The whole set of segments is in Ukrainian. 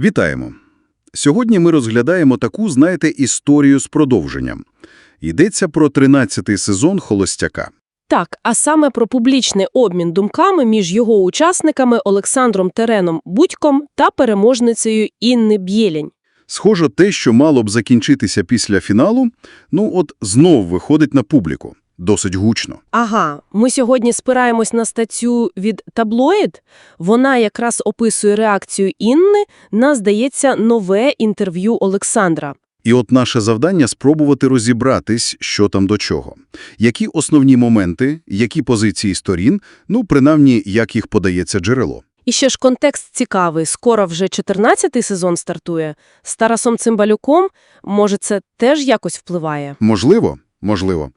Вітаємо! Сьогодні ми розглядаємо таку, знаєте, історію з продовженням. Йдеться про 13-й сезон «Холостяка». Так, а саме про публічний обмін думками між його учасниками Олександром Тереном Будьком та переможницею Інни Бєлінь. Схоже, те, що мало б закінчитися після фіналу, ну от знов виходить на публіку. Досить гучно. Ага, ми сьогодні спираємось на статтю від «Таблоїд». Вона якраз описує реакцію Інни на, здається, нове інтерв'ю Олександра. І от наше завдання – спробувати розібратись, що там до чого. Які основні моменти, які позиції сторін, ну, принаймні, як їх подається джерело. І ще ж контекст цікавий. Скоро вже 14-й сезон стартує. З Тарасом Цимбалюком, може, це теж якось впливає? Можливо? Можливо.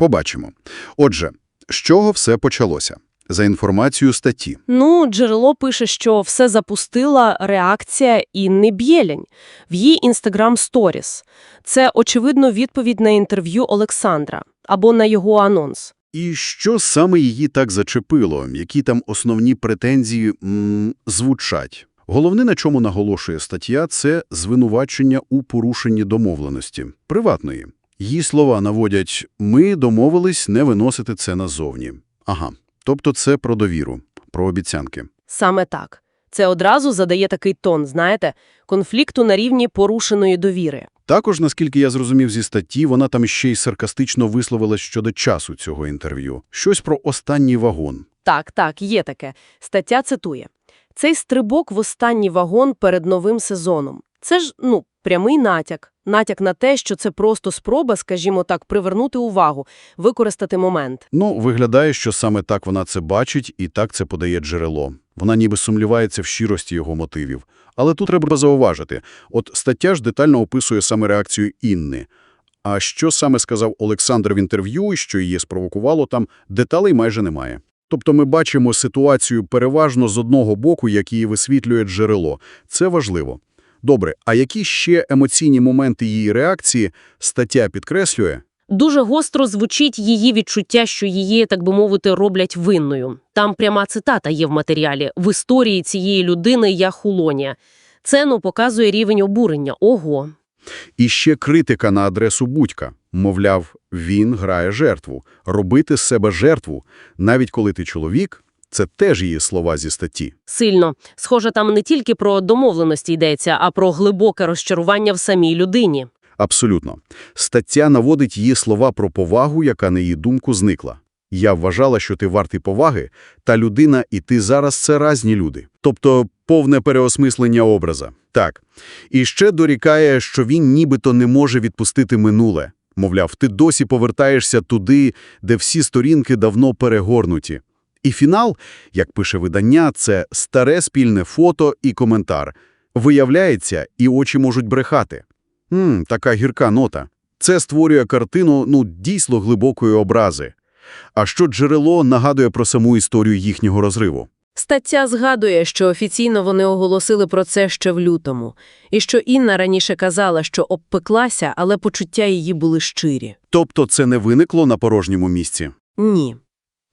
Побачимо. Отже, з чого все почалося? За інформацією статті. Ну, джерело пише, що все запустила реакція Інни Бєлень в її Instagram Stories. Це, очевидно, відповідь на інтерв'ю Олександра або на його анонс. І що саме її так зачепило? Які там основні претензії м, звучать? Головне, на чому наголошує стаття, це звинувачення у порушенні домовленості. Приватної. Її слова наводять «ми домовились не виносити це назовні». Ага, тобто це про довіру, про обіцянки. Саме так. Це одразу задає такий тон, знаєте, конфлікту на рівні порушеної довіри. Також, наскільки я зрозумів зі статті, вона там ще й саркастично висловилась щодо часу цього інтерв'ю. Щось про останній вагон. Так, так, є таке. Стаття цитує. Цей стрибок в останній вагон перед новим сезоном. Це ж, ну, прямий натяк. Натяк на те, що це просто спроба, скажімо так, привернути увагу, використати момент. Ну, виглядає, що саме так вона це бачить і так це подає джерело. Вона ніби сумнівається в щирості його мотивів. Але тут треба зауважити. От стаття ж детально описує саме реакцію Інни. А що саме сказав Олександр в інтерв'ю і що її спровокувало, там деталей майже немає. Тобто ми бачимо ситуацію переважно з одного боку, як її висвітлює джерело. Це важливо. Добре, а які ще емоційні моменти її реакції стаття підкреслює? Дуже гостро звучить її відчуття, що її, так би мовити, роблять винною. Там пряма цитата є в матеріалі. В історії цієї людини я хулонія. Це, ну, показує рівень обурення. Ого. І ще критика на адресу Будька. Мовляв, він грає жертву. Робити з себе жертву, навіть коли ти чоловік, це теж її слова зі статті. Сильно. Схоже, там не тільки про домовленості йдеться, а про глибоке розчарування в самій людині. Абсолютно. Стаття наводить її слова про повагу, яка, на її думку, зникла. Я вважала, що ти вартий поваги, та людина і ти зараз – це різні люди. Тобто повне переосмислення образа. Так. І ще дорікає, що він нібито не може відпустити минуле. Мовляв, ти досі повертаєшся туди, де всі сторінки давно перегорнуті. І фінал, як пише видання, це старе спільне фото і коментар. Виявляється, і очі можуть брехати. Мм, така гірка нота. Це створює картину, ну, дійсно глибокої образи. А що джерело нагадує про саму історію їхнього розриву? Стаття згадує, що офіційно вони оголосили про це ще в лютому, і що Інна раніше казала, що обпеклася, але почуття її були щирі. Тобто це не виникло на порожньому місці? Ні.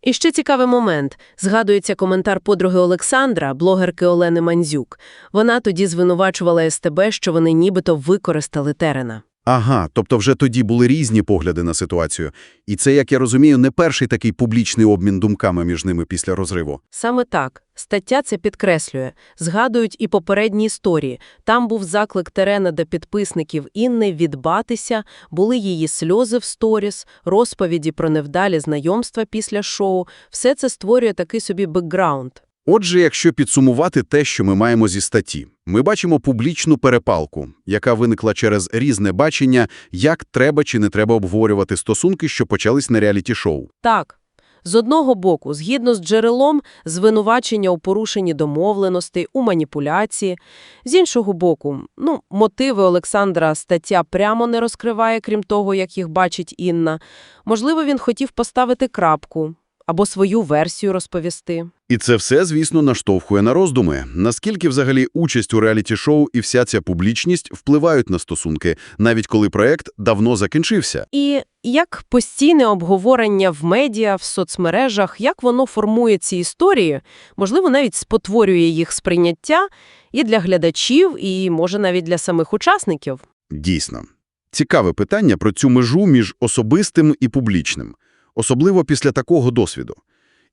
І ще цікавий момент. Згадується коментар подруги Олександра, блогерки Олени Мандзюк. Вона тоді звинувачувала СТБ, що вони нібито використали терена. Ага, тобто вже тоді були різні погляди на ситуацію. І це, як я розумію, не перший такий публічний обмін думками між ними після розриву. Саме так. Стаття це підкреслює. Згадують і попередні історії. Там був заклик Терена до підписників Інни відбатися, були її сльози в сторіс, розповіді про невдалі знайомства після шоу. Все це створює такий собі бекграунд. Отже, якщо підсумувати те, що ми маємо зі статті, ми бачимо публічну перепалку, яка виникла через різне бачення, як треба чи не треба обговорювати стосунки, що почались на реаліті-шоу. Так. З одного боку, згідно з джерелом, звинувачення у порушенні домовленостей, у маніпуляції. З іншого боку, ну, мотиви Олександра стаття прямо не розкриває, крім того, як їх бачить Інна. Можливо, він хотів поставити крапку. Або свою версію розповісти. І це все, звісно, наштовхує на роздуми. Наскільки взагалі участь у реаліті-шоу і вся ця публічність впливають на стосунки, навіть коли проект давно закінчився? І як постійне обговорення в медіа, в соцмережах, як воно формує ці історії, можливо, навіть спотворює їх сприйняття і для глядачів, і, може, навіть для самих учасників. Дійсно. Цікаве питання про цю межу між особистим і публічним, особливо після такого досвіду.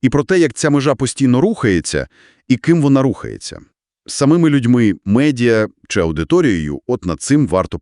І про те, як ця межа постійно рухається і ким вона рухається. Самими людьми, медіа чи аудиторією, от над цим варто